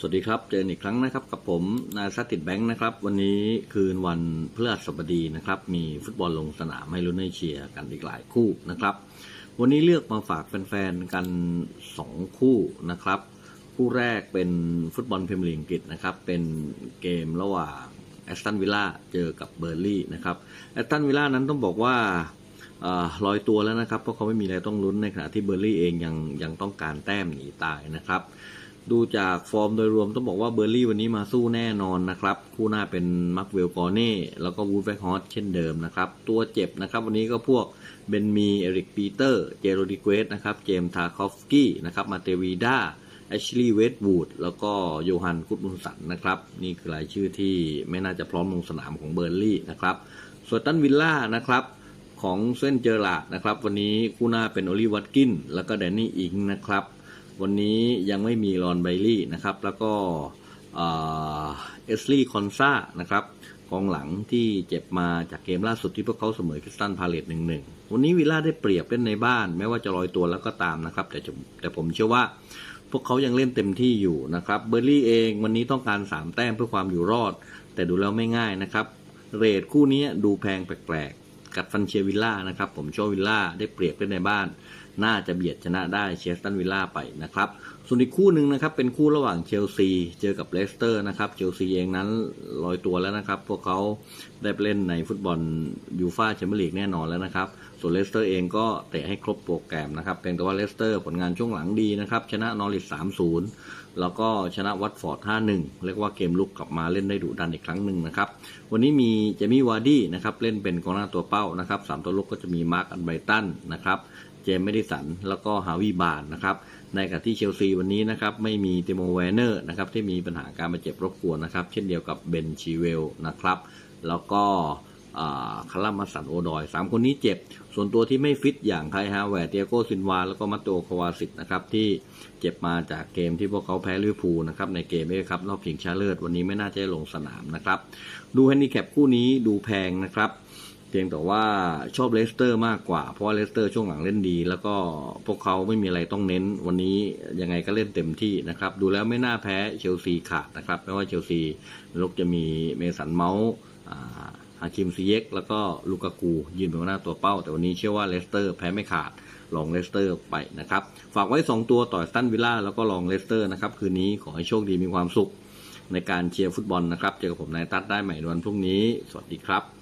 สวัสดีครับ เจอกันอีกครั้งนะครับกับผมนายซัตติดแบงค์นะครับ วันนี้คืนวันพฤหัสบดีนะครับ มีฟุตบอลลงสนามให้ลุ้นให้เชียร์กันอีกหลายคู่นะครับ วันนี้เลือกมาฝากแฟนๆกัน 2 คู่นะครับ คู่แรกเป็นฟุตบอลพรีเมียร์ลีกอังกฤษนะครับ เป็นเกมระหว่างแอสตันวิลล่าเจอกับเบอร์ลี่นะครับแอสตันวิลล่านั้นต้องบอกว่าอาลอยตัวแล้วนะครับ เพราะเขาไม่มีอะไรต้องลุ้นในขณะที่เบอร์ลี่เองยังยังต้องการแต้มหนีตายนะครับ ดูจากฟอร์มโดยรวมต้องบอกว่าเบอร์ลี่วันนี้มาสู้แน่นอนนะครับ คู่หน้าเป็นมักเวลกอเน่แล้วก็วูดแฟกฮอสเช่นเดิมนะครับ ตัวเจ็บนะครับ วันนี้ก็พวกเบนมีเอริกปีเตอร์เจโรดิเกสนะครับเจมส์ทาคอฟสกี้นะครับมาเตวีดาแอชลีย์เวดวูดแล้วก็โยฮันกุดมุนสันนะครับ นี่คือรายชื่อที่ไม่น่าจะพร้อมลงสนามของเบอร์ลี่นะครับส่วนตันวิลล่านะครับของเส้นเจอร์ลาดนะครับ วันนี้คู่หน้าเป็นโอลิวัตกิน แล้วก็แดนนี่อิงนะครับ วันนี้ยังไม่มีรอนไบลี่นะครับ แล้วก็เอสลี่คอนซานะครับกองหลังที่เจ็บมาจากเกมล่าสุดที่พวกเขาเสมอคริสตันพาเลตหนึ่งหนึ่งวันนี้วิลล่าได้เปรียบเล่นในบ้าน แม้ว่าจะลอยตัวแล้วก็ตามนะครับ แต่แต่ผมเชื่อว่าพวกเขายังเล่นเต็มที่อยู่นะครับเบอร์ลี่เองวันนี้ต้องการ 3 แต้มเพื่อความอยู่รอด แต่ดูแล้วไม่ง่ายนะครับ เรทคู่นี้ดูแพงแปลกๆ กัดฟันเชียร์วิลล่านะครับผมเชอบวิลล่าได้เปรียบเล่นในบ้าน น่าจะเบียดชนะได้เชสตันวิลล่าไปนะครับ ส่วนอีกคู่หนึ่งนะครับเป็นคู่ระหว่างเชลซีเจอกับเลสเตอร์นะครับเชลซีเองนั้นลอยตัวแล้วนะครับ พวกเขาได้เล่นในฟุตบอลยูฟาแชมเปี้ยนลีกแน่นอนแล้วนะครับ ส่วนเลสเตอร์เองก็เตะให้ครบโปรแกรมนะครับเพียงแต่ว่าเลสเตอร์ผลงานช่วงหลังดีนะครับ ชนะนอริส3-0 แล้วก็ชนะวัตฟอร์ด 5-1 เรียกว่าเกมลุกกลับมาเล่นได้ดุดันอีกครั้งหนึ่งนะครับ วันนี้มีเจมี่วาร์ดี้นะครับเล่นเป็นกองหน้าตัวเป้านะครับสามตัวลุกก็จะมีมาร์คอันไบตันนะครับเจมส์เมดิสันแล้วก็ฮาวิบานนะครับ ในขณะที่เชลซีวันนี้นะครับไม่มีเตโมแวนเนอร์นะครับที่มีปัญหาการบาดเจ็บรบกวนนะครับ เช่นเดียวกับเบนชีเวลนะครับ แล้วก็คารามัสันโอดอยสามคนนี้เจ็บ ส่วนตัวที่ไม่ฟิตอย่างไครฮาแวร์เตียโกซินวา แล้วก็มัตโตควาสิตนะครับ ที่เจ็บมาจากเกมที่พวกเขาแพ้ลิเวอร์พูลนะครับในเกมเอฟครับรอบชิงชนะเลิศวันนี้ไม่น่าจะลงสนามนะครับ ดูแฮนดิแคปคู่นี้ดูแพงนะครับ เพียงแต่ว่าชอบเลสเตอร์มากกว่า เพราะเลสเตอร์ช่วงหลังเล่นดี แล้วก็พวกเขาไม่มีอะไรต้องเน้น วันนี้ยังไงก็เล่นเต็มที่นะครับ ดูแล้วไม่น่าแพ้เชลซีขาดนะครับไม่ว่าเชลซีลูกจะมีเมสันเมาส์ฮาคิมซีเยกแล้วก็ลูกากูยืนเป็นหน้าตัวเป้า แต่วันนี้เชื่อว่าเลสเตอร์แพ้ไม่ขาดลองเลสเตอร์ไปนะครับ ฝากไว้ 2 ตัวต่อสตันวิลล่าแล้วก็ลองเลสเตอร์นะครับ คืนนี้ขอให้โชคดีมีความสุขในการเชียร์ฟุตบอลนะครับ เจอกับผมนายตัดได้ใหม่ในวันพรุ่งนี้ สวัสดีครับ